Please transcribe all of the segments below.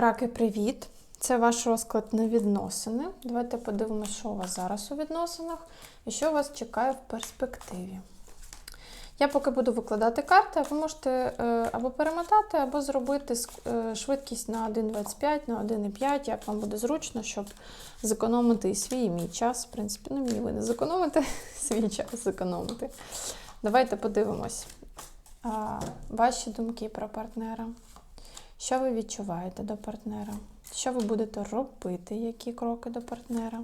Раки, привіт! Це ваш розклад на відносини. Давайте подивимося, що у вас зараз у відносинах і що вас чекає в перспективі. Я поки буду викладати карти, ви можете е, або перемотати, або зробити е, швидкість на 1,25, на 1,5, як вам буде зручно, щоб зекономити і свій, і мій час. В принципі, ну мій ви не зекономите, свій час зекономити. Давайте подивимось ваші думки про партнера. Що ви відчуваєте до партнера? Що ви будете робити? Які кроки до партнера?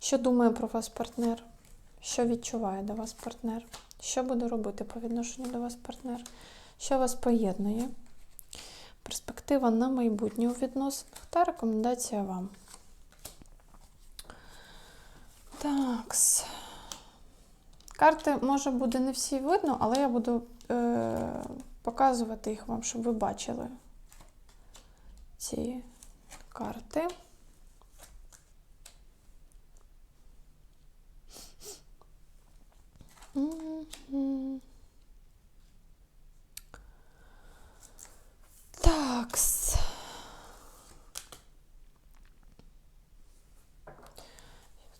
Що думає про вас партнер? Що відчуває до вас партнер? Що буде робити по відношенню до вас партнер? Що вас поєднує? Перспектива на майбутнє у відносинах та рекомендація вам. Такс. Карти, може, буде не всі видно, але я буду е- показувати їх вам, щоб ви бачили ці карти. Мгм. Такс.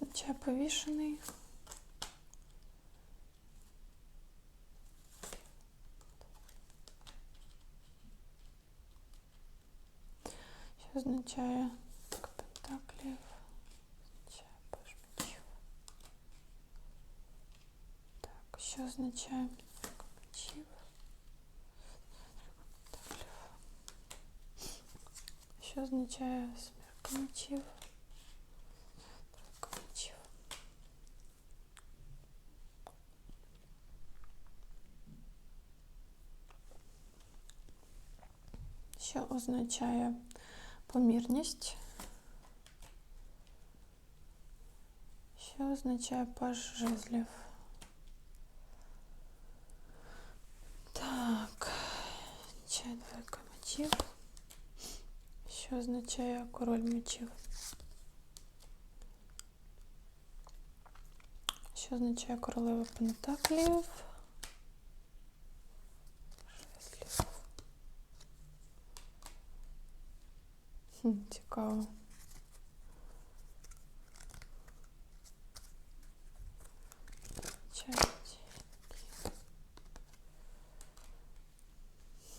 Означає повішений. Що означає так, пентаклів? Означає паж мечів. Так, що означає п'ятірка мечів? Пентаклів. Що означає смірка мечів? Тройка мечів. Що означає помірність? Що означає паж жезлів? Так, означає двойка мечів. Що означає король мечів? Що означає королева пентаклів? Хм, цікаво. Чайки.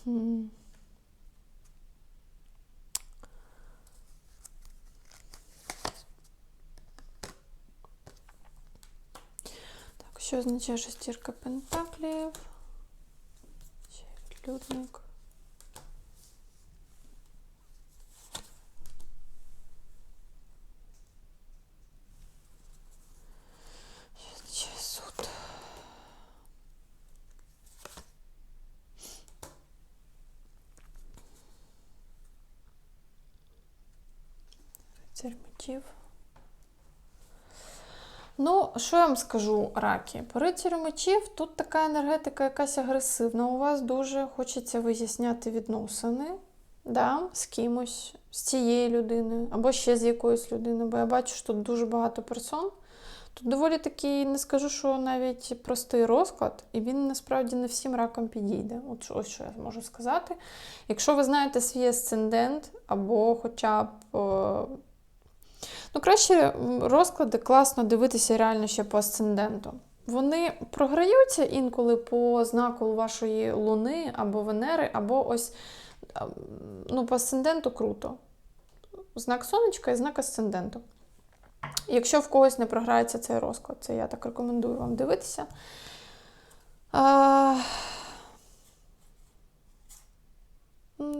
Хм. Так, що означає шестірка пентаклів? Ще. Що означає суд? Рицарь мечів. Ну, що я вам скажу, раки? По рицарю мечів тут така енергетика якась агресивна. У вас дуже хочеться виясняти відносини да, з кимось, з цією людиною, або ще з якоюсь людиною, бо я бачу, що тут дуже багато персон. Тут доволі такий, не скажу, що навіть простий розклад, і він насправді не всім ракам підійде. От ось що я можу сказати. Якщо ви знаєте свій асцендент, або хоча б. Ну, краще розклади класно дивитися реально ще по асценденту. Вони програються інколи по знаку вашої луни або Венери, або ось ну, по асценденту круто. Знак сонечка і знак асценденту. Якщо в когось не програється цей розклад, це я так рекомендую вам дивитися. А...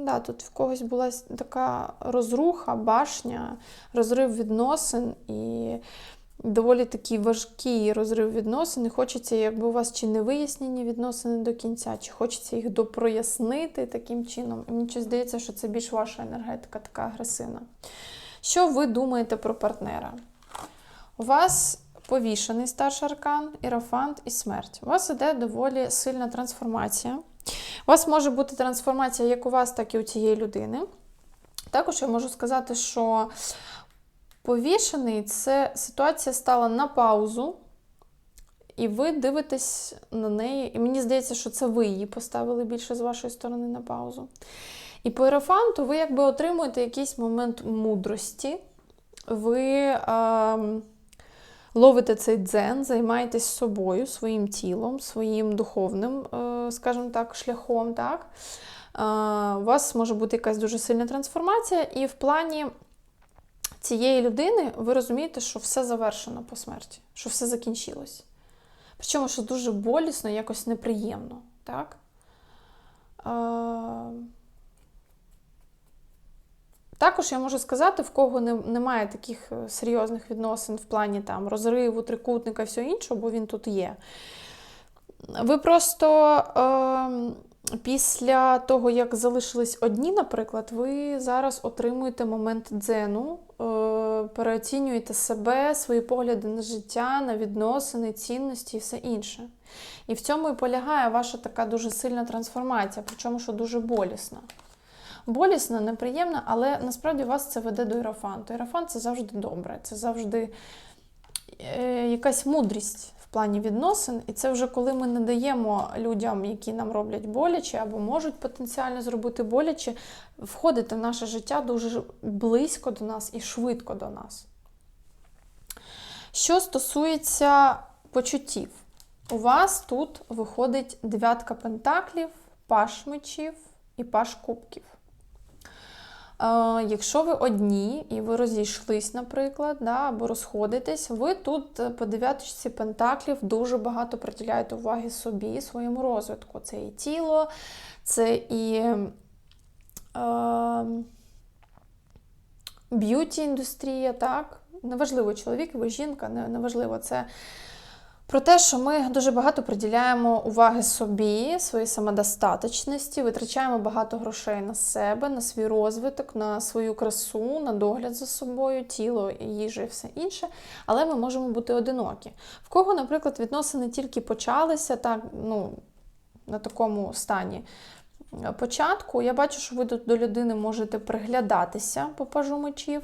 Да, тут в когось була така розруха, башня, розрив відносин і доволі такий важкий розрив відносин. І хочеться, якби у вас чи не вияснені відносини до кінця, чи хочеться їх допрояснити таким чином. І мені щось здається, що це більш ваша енергетика така агресивна. Що ви думаєте про партнера? У вас повішений старший аркан, ірафант і смерть. У вас іде доволі сильна трансформація. У вас може бути трансформація як у вас, так і у цієї людини. Також я можу сказати, що повішений це ситуація стала на паузу, і ви дивитесь на неї. І мені здається, що це ви її поставили більше з вашої сторони на паузу. І по ерофанту ви якби отримуєте якийсь момент мудрості, ви е, ловите цей дзен, займаєтесь собою, своїм тілом, своїм духовним, е, скажімо так, шляхом. так? Е, у вас може бути якась дуже сильна трансформація, і в плані цієї людини ви розумієте, що все завершено по смерті, що все закінчилось. Причому, що дуже болісно, якось неприємно. так? Е, також я можу сказати, в кого не, немає таких е, серйозних відносин в плані там, розриву, трикутника і все іншого, бо він тут є. Ви просто е, після того, як залишились одні, наприклад, ви зараз отримуєте момент дзену, е, переоцінюєте себе, свої погляди на життя, на відносини, цінності і все інше. І в цьому і полягає ваша така дуже сильна трансформація, причому що дуже болісна болісна, неприємна, але насправді вас це веде до ірафанту. Ірафант це завжди добре, це завжди е, якась мудрість плані відносин. І це вже коли ми не даємо людям, які нам роблять боляче або можуть потенціально зробити боляче, входити в наше життя дуже близько до нас і швидко до нас. Що стосується почуттів, у вас тут виходить дев'ятка пентаклів, паш мечів і паш кубків. Якщо ви одні і ви розійшлись, наприклад, да, або розходитесь, ви тут е, по дев'яточці пентаклів дуже багато приділяєте уваги собі, своєму розвитку. Це і тіло, це і е, б'юті-індустрія, так? Неважливо, чоловік, ви жінка, неважливо, це про те, що ми дуже багато приділяємо уваги собі, своїй самодостаточності, витрачаємо багато грошей на себе, на свій розвиток, на свою красу, на догляд за собою, тіло, їжа і все інше. Але ми можемо бути одинокі. В кого, наприклад, відносини тільки почалися, так, ну, на такому стані. Початку я бачу, що ви до людини можете приглядатися по пажу мечів.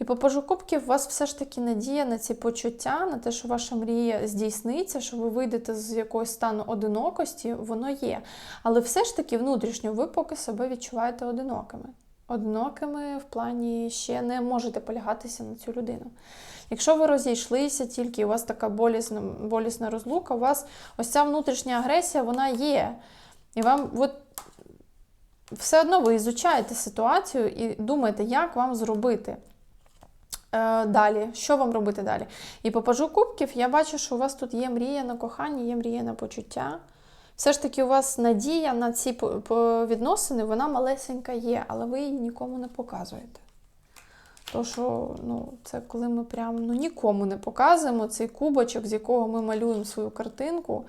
І по пажу у вас все ж таки надія на ці почуття, на те, що ваша мрія здійсниться, що ви вийдете з якогось стану одинокості, воно є. Але все ж таки внутрішньо ви поки себе відчуваєте одинокими. Одинокими в плані ще не можете полягатися на цю людину. Якщо ви розійшлися, тільки у вас така болісна болісна розлука, у вас ось ця внутрішня агресія, вона є. І вам от все одно ви ізучаєте ситуацію і думаєте, як вам зробити. Е, далі, що вам робити далі? І по пажу кубків я бачу, що у вас тут є мрія на кохання, є мрія на почуття. Все ж таки, у вас надія на ці відносини, вона малесенька є, але ви її нікому не показуєте. То, що ну, це коли ми прям ну, нікому не показуємо цей кубочок, з якого ми малюємо свою картинку.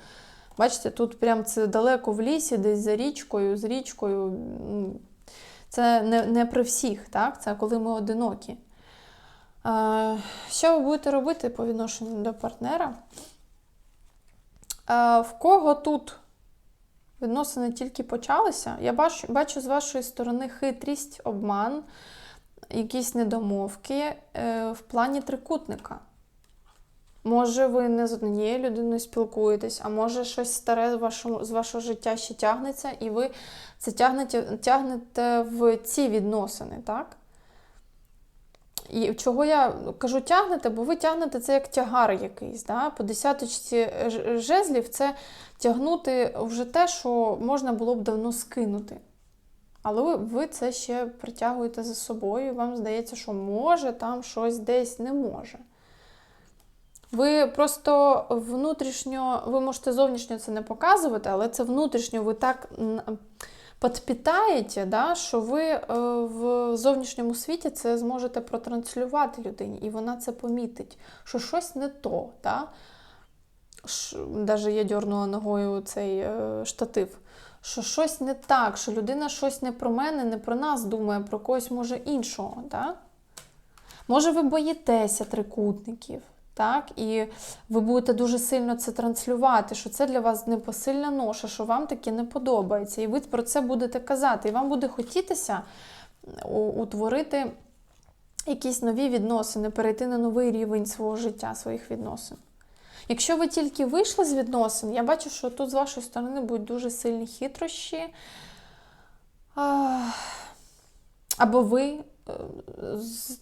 Бачите, тут прям це далеко в лісі, десь за річкою, з річкою. Це не не при всіх, так? це коли ми одинокі. Що ви будете робити по відношенню до партнера? В кого тут відносини тільки почалися? Я бачу, бачу з вашої сторони хитрість, обман, якісь недомовки е, в плані трикутника. Може, ви не з однією людиною спілкуєтесь, а може щось старе з вашого, з вашого життя ще тягнеться, і ви це тягнете, тягнете в ці відносини, так? І чого я кажу тягнете, бо ви тягнете це як тягар якийсь. Да? По десяточці жезлів це тягнути вже те, що можна було б давно скинути. Але ви, це ще притягуєте за собою, і вам здається, що може там щось десь не може. Ви просто внутрішньо, ви можете зовнішньо це не показувати, але це внутрішньо ви так підпитаєте, да, що ви е, в зовнішньому світі це зможете протранслювати людині, і вона це помітить, що щось не то. Да? Даже я дьорнула ногою цей е, штатив. Що щось не так, що людина щось не про мене, не про нас думає, про когось може іншого. Да? Може, ви боїтеся трикутників. Так, І ви будете дуже сильно це транслювати, що це для вас непосильна ноша, що вам таке не подобається. І ви про це будете казати. І вам буде хотітися утворити якісь нові відносини, перейти на новий рівень свого життя, своїх відносин. Якщо ви тільки вийшли з відносин, я бачу, що тут з вашої сторони будуть дуже сильні хитрощі. або ви е,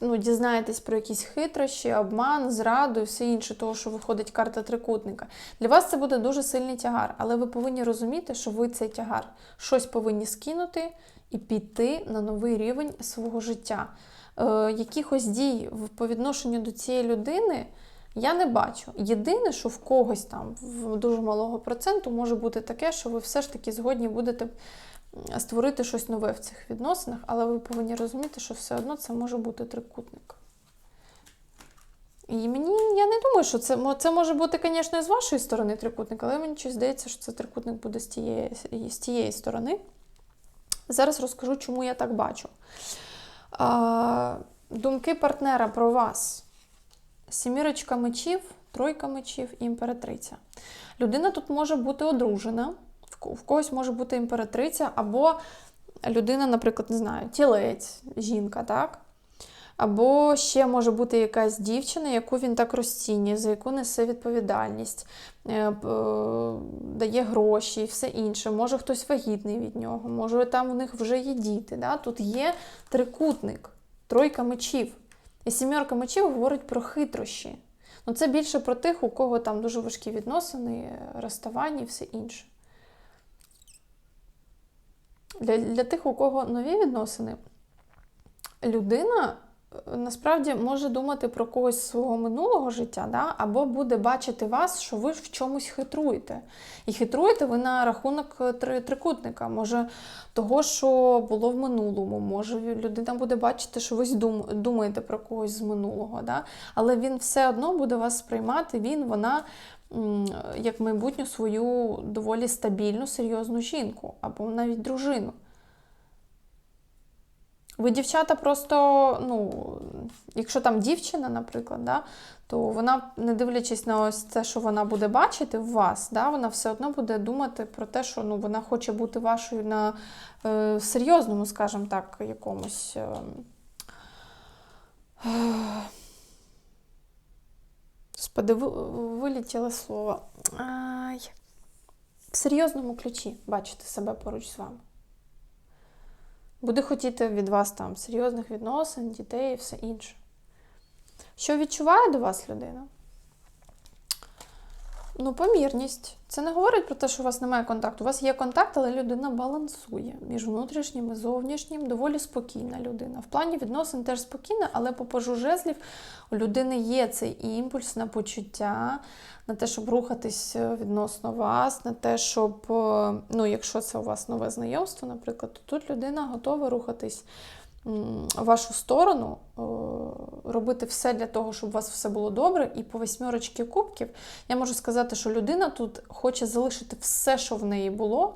ну, дізнаєтесь про якісь хитрощі, обман, зраду і все інше, того, що виходить карта трикутника. Для вас це буде дуже сильний тягар, але ви повинні розуміти, що ви цей тягар щось повинні скинути і піти на новий рівень свого життя. Е, якихось дій по відношенню до цієї людини я не бачу. Єдине, що в когось там в дуже малого проценту може бути таке, що ви все ж таки згодні будете створити щось нове в цих відносинах, але ви повинні розуміти, що все одно це може бути трикутник. І мені я не думаю, що це, це може бути, звісно, з вашої сторони трикутник, але мені щось здається, що це трикутник буде з тієї, з тієї сторони. Зараз розкажу, чому я так бачу. А, думки партнера про вас. Сімірочка мечів, тройка мечів і імператриця. Людина тут може бути одружена, в когось може бути імператриця, або людина, наприклад, не знаю, тілець, жінка, так? Або ще може бути якась дівчина, яку він так розцінює, за яку несе відповідальність, е, е, дає гроші і все інше. Може хтось вагітний від нього, може там у них вже є діти. Да? Тут є трикутник, тройка мечів. І сімерка мечів говорить про хитрощі. Ну, це більше про тих, у кого там дуже важкі відносини, е, розставання і все інше. Для, для тих, у кого нові відносини, людина насправді може думати про когось з свого минулого життя, да? або буде бачити вас, що ви в чомусь хитруєте. І хитруєте ви на рахунок е, три- трикутника. Може, того, що було в минулому. Може, людина буде бачити, що ви дум- думаєте про когось з минулого. Да? Але він все одно буде вас сприймати, він, вона. Як майбутню свою доволі стабільну, серйозну жінку або навіть дружину. Ви, дівчата, просто, ну, якщо там дівчина, наприклад, да, то вона, не дивлячись на ось це, що вона буде бачити в вас, да, вона все одно буде думати про те, що ну, вона хоче бути вашою на е, серйозному, скажімо так, якомусь. Е, е, Господи, ви- вилетіло слово. Ай. В серйозному ключі бачити себе поруч з вами. Буде хотіти від вас там серйозних відносин, дітей і все інше. Що відчуває до вас людина? Ну, помірність. Це не говорить про те, що у вас немає контакту. У вас є контакт, але людина балансує між внутрішнім і зовнішнім, доволі спокійна людина. В плані відносин теж спокійна, але по пажу жезлів у людини є цей імпульс на почуття, на те, щоб рухатись е, відносно вас, на те, щоб, е, ну, якщо це у вас нове знайомство, наприклад, то тут людина готова рухатись вашу сторону, е, робити все для того, щоб у вас все було добре. І по восьмерочці кубків я можу сказати, що людина тут хоче залишити все, що в неї було,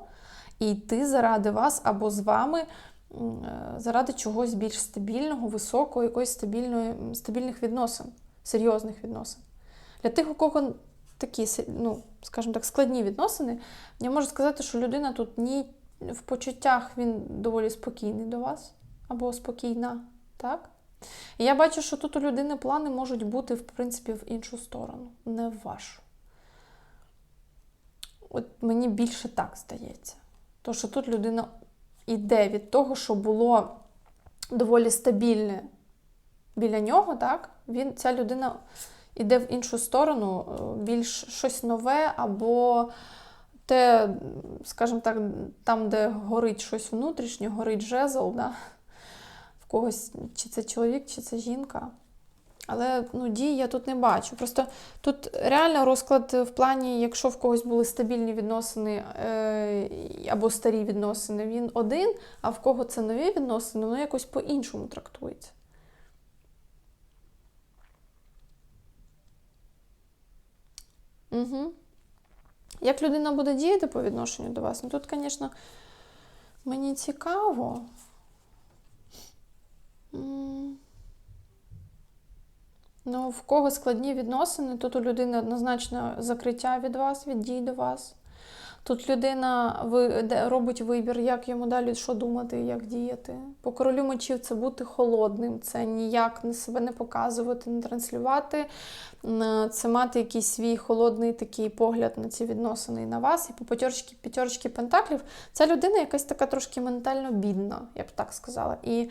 і йти заради вас або з вами. е, Заради чогось більш стабільного, високого, якоїсь стабільної, стабільних відносин, серйозних відносин. Для тих, у кого такі, ну, скажімо так, складні відносини, я можу сказати, що людина тут ні в почуттях він доволі спокійний до вас або спокійна, так? І я бачу, що тут у людини плани можуть бути, в принципі, в іншу сторону, не в вашу. От мені більше так здається. То, що тут людина йде від того, що було доволі стабільне біля нього, так? Він, ця людина йде в іншу сторону, е, більш щось нове, або те, скажімо так, там, де горить щось внутрішнє, горить жезл, да? Когось, чи це чоловік, чи це жінка. Але ну, дій я тут не бачу. Просто тут реально розклад в плані, якщо в когось були стабільні відносини е, або старі відносини, він один, а в кого це нові відносини, воно якось по-іншому трактується. Угу. Як людина буде діяти по відношенню до вас? Ну тут, звісно, мені цікаво. Ну, в кого складні відносини, тут у людини однозначно закриття від вас, від дій до вас. Тут людина робить вибір, як йому далі що думати, як діяти. По королю мечів це бути холодним, це ніяк себе не показувати, не транслювати, це мати якийсь свій холодний такий погляд на ці відносини і на вас. І по п'ятерочці, п'ятерочці пентаклів ця людина якась така трошки ментально бідна, я б так сказала. І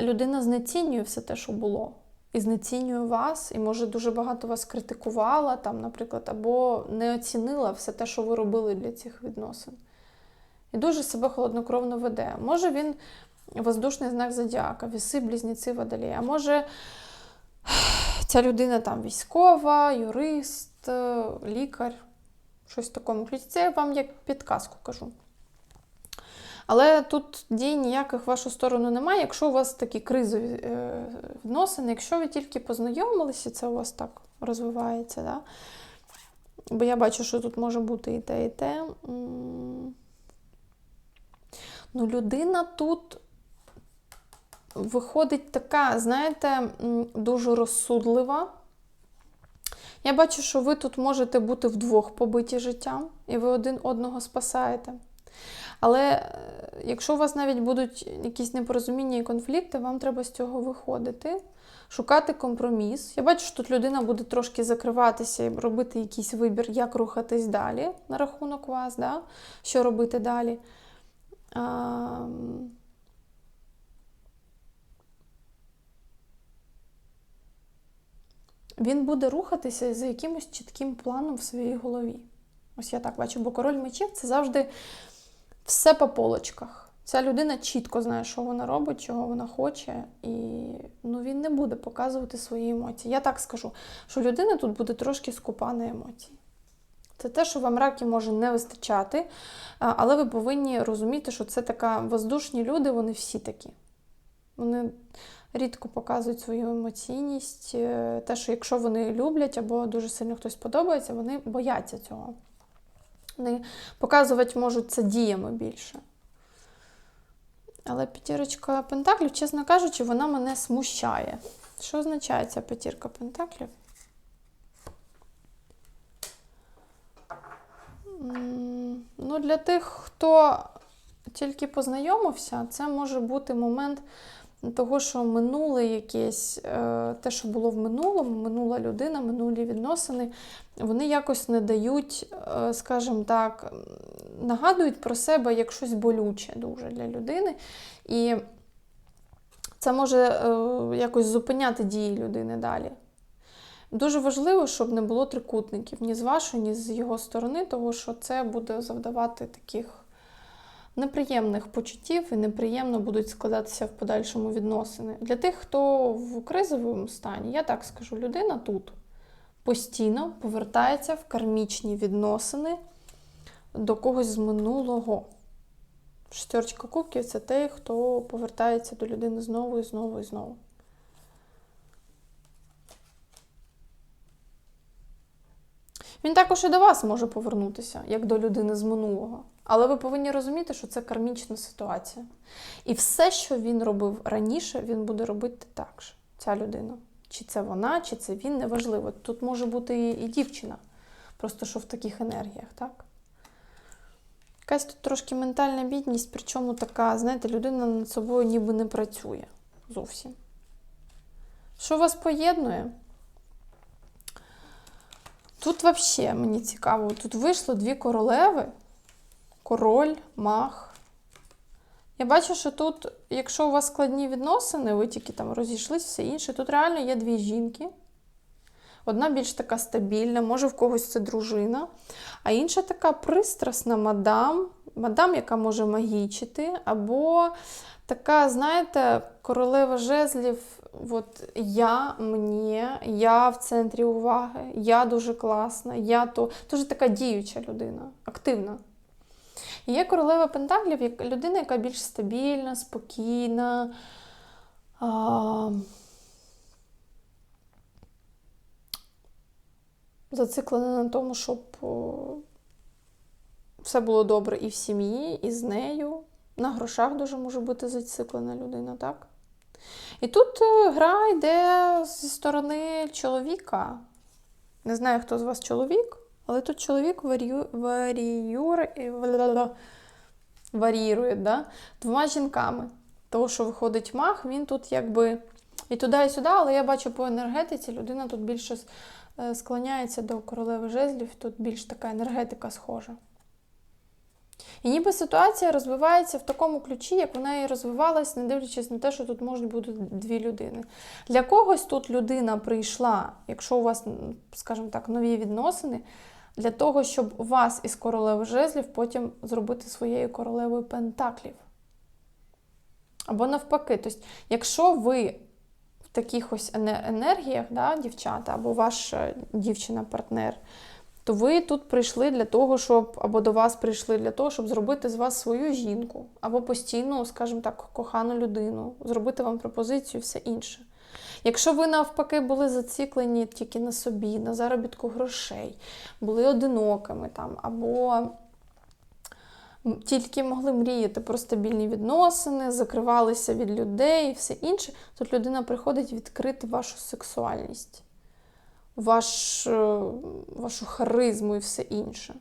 людина знецінює все те, що було. І знецінює вас, і може дуже багато вас критикувала, там, наприклад, або не оцінила все те, що ви робили для цих відносин. І дуже себе холоднокровно веде. Може він воздушний знак зодіака, віси, близнеці, водолії. А може ця людина там військова, юрист, е, лікар, щось в такому ключі. Це я вам як підказку кажу. Але тут дій ніяких в вашу сторону немає, якщо у вас такі кризові е, відносини, якщо ви тільки познайомилися, це у вас так розвивається. Да? Бо я бачу, що тут може бути і те, і те. Ну, людина тут виходить така, знаєте, дуже розсудлива. Я бачу, що ви тут можете бути вдвох побиті життям, і ви один одного спасаєте. Але е, якщо у вас навіть будуть якісь непорозуміння і конфлікти, вам треба з цього виходити, шукати компроміс. Я бачу, що тут людина буде трошки закриватися і робити якийсь вибір, як рухатись далі на рахунок вас, да? що робити далі. А, Він буде рухатися за якимось чітким планом в своїй голові. Ось я так бачу, бо король мечів це завжди все по полочках. Ця людина чітко знає, що вона робить, чого вона хоче, і ну, він не буде показувати свої емоції. Я так скажу, що людина тут буде трошки скупа на емоції. Це те, що вам раки може не вистачати, але ви повинні розуміти, що це така воздушні люди, вони всі такі. Вони рідко показують свою емоційність. Е, Те, що якщо вони люблять або дуже сильно хтось подобається, вони бояться цього. Вони показувати можуть це діями більше. Але п'ятірочка пентаклів, чесно кажучи, вона мене смущає. Що означає ця п'ятірка пентаклів? Ну, для тих, хто тільки познайомився, це може бути момент того, що минуле якесь, е, те, що було в минулому, минула людина, минулі відносини, вони якось не дають, е, скажімо так, нагадують про себе як щось болюче дуже для людини. І це може е, якось зупиняти дії людини далі. Дуже важливо, щоб не було трикутників ні з вашої, ні з його сторони, тому що це буде завдавати таких неприємних почуттів і неприємно будуть складатися в подальшому відносини. Для тих, хто в кризовому стані, я так скажу, людина тут постійно повертається в кармічні відносини до когось з минулого. Шестерочка кубків це той, хто повертається до людини знову і знову і знову. Він також і до вас може повернутися, як до людини з минулого. Але ви повинні розуміти, що це кармічна ситуація. І все, що він робив раніше, він буде робити так же, ця людина. Чи це вона, чи це він, неважливо. Тут може бути і, дівчина, просто що в таких енергіях, так? Якась тут трошки ментальна бідність, причому така, знаєте, людина над собою ніби не працює зовсім. Що вас поєднує? Тут взагалі мені цікаво, тут вийшло дві королеви, король, мах. Я бачу, що тут, якщо у вас складні відносини, ви тільки там розійшлись, все інше, тут реально є дві жінки. Одна більш така стабільна, може в когось це дружина, а інша така пристрасна мадам, мадам, яка може магічити, або така, знаєте, королева жезлів, от я, мені, я в центрі уваги, я дуже класна, я то дуже така діюча людина, активна. Є королева Пентаклів, як людина, яка більш стабільна, спокійна. А... Зациклена на тому, щоб все було добре і в сім'ї, і з нею. На грошах дуже може бути зациклена людина, так? І тут е, гра йде зі сторони чоловіка. Не знаю, хто з вас чоловік, але тут чоловік варіює да? двома жінками. Того, що виходить мах, він тут якби і туди, і сюди, але я бачу по енергетиці, людина тут більше е, склоняється до королеви жезлів, тут більш така енергетика схожа. І ніби ситуація розвивається в такому ключі, як вона і розвивалась, не дивлячись на те, що тут можуть бути дві людини. Для когось тут людина прийшла, якщо у вас, скажімо так, нові відносини, для того, щоб вас із королеви жезлів потім зробити своєю королевою пентаклів. Або навпаки, тобто, якщо ви в таких ось енергіях, да, дівчата, або ваша дівчина-партнер, то ви тут прийшли для того, щоб, або до вас прийшли для того, щоб зробити з вас свою жінку, або постійну, скажімо так, кохану людину, зробити вам пропозицію і все інше. Якщо ви навпаки були зациклені тільки на собі, на заробітку грошей, були одинокими там, або тільки могли мріяти про стабільні відносини, закривалися від людей і все інше, тут людина приходить відкрити вашу сексуальність, ваш, е, вашу харизму і все інше.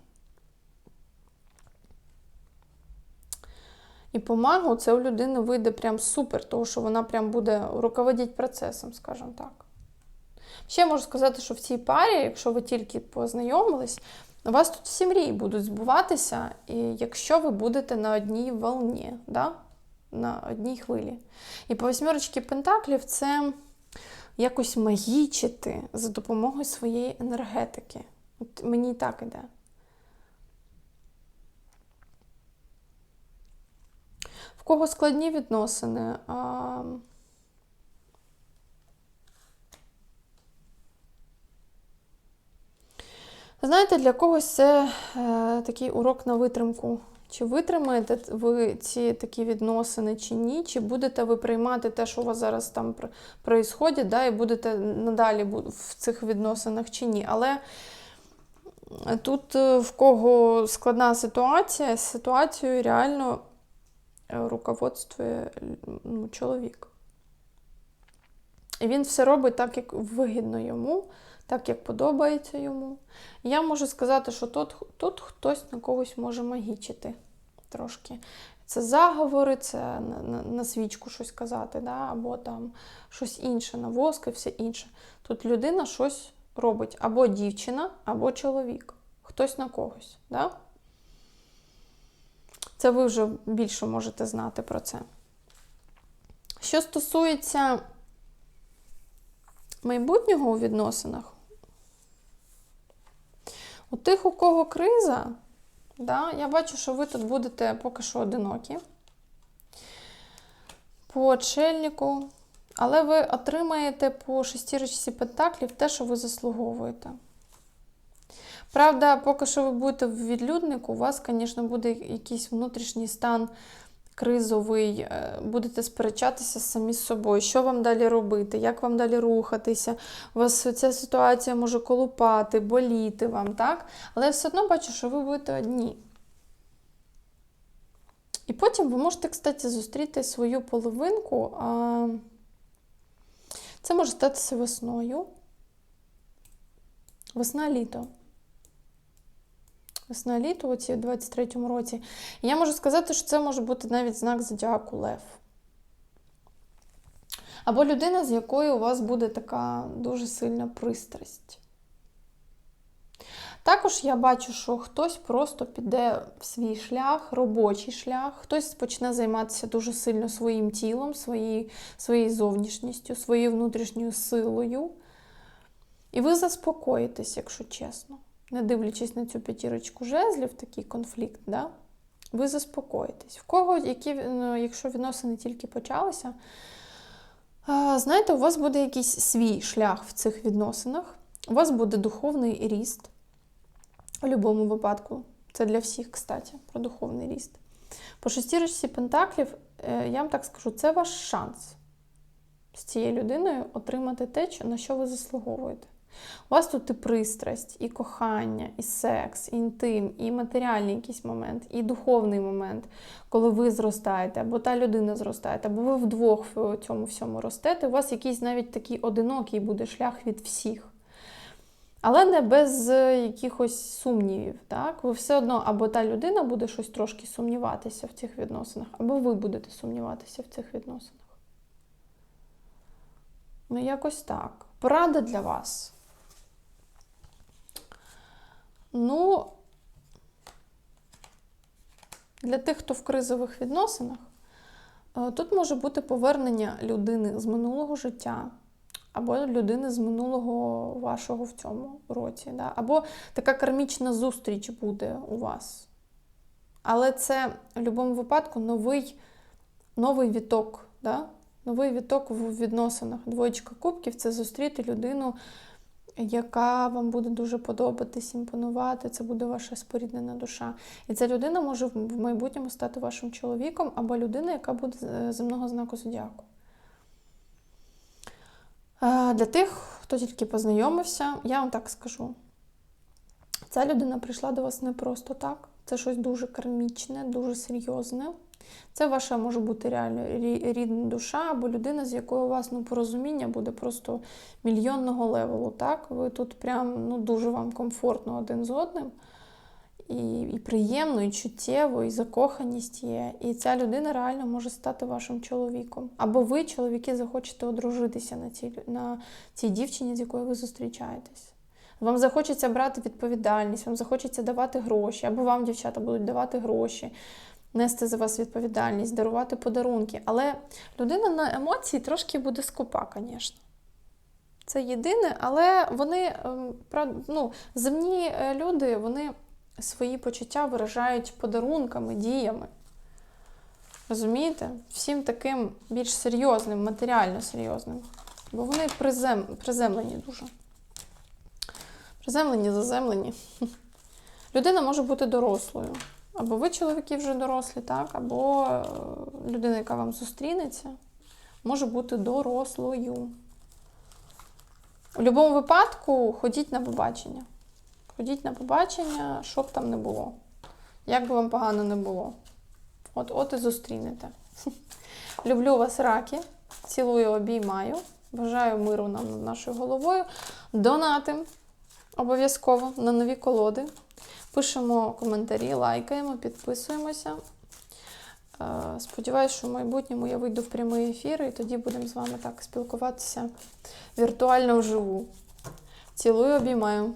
І по магу це у людини вийде прям супер, тому що вона прям буде руководити процесом, скажімо так. Ще можу сказати, що в цій парі, якщо ви тільки познайомились, у вас тут всі мрії будуть збуватися, і якщо ви будете на одній волні, да? на одній хвилі. І по восьмірочці Пентаклів це якось магічити за допомогою своєї енергетики. От Мені і так іде. В кого складні відносини? А... Знаєте, для когось це е, такий урок на витримку. Чи витримаєте ви ці такі відносини, чи ні? Чи будете ви приймати те, що у вас зараз там проїсходить, да, і будете надалі в цих відносинах чи ні? Але тут е, в кого складна ситуація, ситуацією реально е, руководствує ну, чоловік. І він все робить так, як вигідно йому так, як подобається йому. я можу сказати, що тут, тут хтось на когось може магічити трошки. Це заговори, це на, на, на свічку щось казати, да? або там щось інше, на воск і все інше. Тут людина щось робить або дівчина, або чоловік. Хтось на когось. Да? Це ви вже більше можете знати про це. Що стосується майбутнього у відносинах, у тих, у кого криза, да, я бачу, що ви тут будете поки що одинокі. По очельнику. Але ви отримаєте по шестірочці пентаклів те, що ви заслуговуєте. Правда, поки що ви будете в відлюднику, у вас, звісно, буде якийсь внутрішній стан кризовий, е, будете сперечатися самі з собою, що вам далі робити, як вам далі рухатися. У вас ця ситуація може колупати, боліти вам, так? Але я все одно бачу, що ви будете одні. І потім ви можете, кстати, зустріти свою половинку. Це може статися весною. Весна-літо весна літо у 23-му році. І я можу сказати, що це може бути навіть знак зодіаку Лев. Або людина, з якою у вас буде така дуже сильна пристрасть. Також я бачу, що хтось просто піде в свій шлях, робочий шлях, хтось почне займатися дуже сильно своїм тілом, своєю своєю зовнішністю, своєю внутрішньою силою. І ви заспокоїтесь, якщо чесно не дивлячись на цю п'ятірочку жезлів, такий конфлікт, да, ви заспокоїтесь. В кого, які, ну, якщо відносини тільки почалися, знаєте, у вас буде якийсь свій шлях в цих відносинах, у вас буде духовний ріст. У будь-якому випадку. Це для всіх, кстати, про духовний ріст. По шестірочці Пентаклів, е, я вам так скажу, це ваш шанс з цією людиною отримати те, на що ви заслуговуєте. У вас тут і пристрасть, і кохання, і секс, і інтим, і матеріальний якийсь момент, і духовний момент, коли ви зростаєте, або та людина зростає, або ви вдвох в цьому всьому ростете. У вас якийсь навіть такий одинокий буде шлях від всіх. Але не без якихось сумнівів. Так? Ви все одно або та людина буде щось трошки сумніватися в цих відносинах, або ви будете сумніватися в цих відносинах. Ну, якось так. Порада для вас. Ну, Для тих, хто в кризових відносинах, е, тут може бути повернення людини з минулого життя, або людини з минулого вашого в цьому році. Да? Або така кармічна зустріч буде у вас. Але це в будь-якому випадку новий, новий віток. Да? Новий віток в відносинах. Двоєчка кубків це зустріти людину, яка вам буде дуже подобатись, імпонувати. Це буде ваша споріднена душа. І ця людина може в майбутньому стати вашим чоловіком або людина, яка буде земного знаку зодіаку. Е, Для тих, хто тільки познайомився, я вам так скажу. Ця людина прийшла до вас не просто так. Це щось дуже кармічне, дуже серйозне. Це ваша може бути реально рідна душа або людина, з якою у вас ну, порозуміння буде просто мільйонного левелу. Так? Ви тут прям ну, дуже вам комфортно один з одним. І, і приємно, і чуттєво, і закоханість є. І ця людина реально може стати вашим чоловіком. Або ви, чоловіки, захочете одружитися на цій, на цій дівчині, з якою ви зустрічаєтесь. Вам захочеться брати відповідальність, вам захочеться давати гроші, або вам, дівчата, будуть давати гроші, нести за вас відповідальність, дарувати подарунки. Але людина на емоції трошки буде скупа, звісно. Це єдине, але вони, ем, ну, земні е, люди, вони свої почуття виражають подарунками, діями. Розумієте? Всім таким більш серйозним, матеріально серйозним. Бо вони призем... приземлені дуже. Приземлені, заземлені. Людина може бути дорослою. Або ви, чоловіки, вже дорослі, так? або е, людина, яка вам зустрінеться, може бути дорослою. У будь-якому випадку ходіть на побачення. Ходіть на побачення, що б там не було. Як би вам погано не було. От от і зустрінете. Люблю вас, раки. Цілую, обіймаю. Бажаю миру нам над нашою головою. Донатим обов'язково на нові колоди. Пишемо коментарі, лайкаємо, підписуємося. Е, Сподіваюсь, що в майбутньому я вийду в прямий ефір, і тоді будемо з вами так спілкуватися віртуально вживу. Цілую, обіймаю.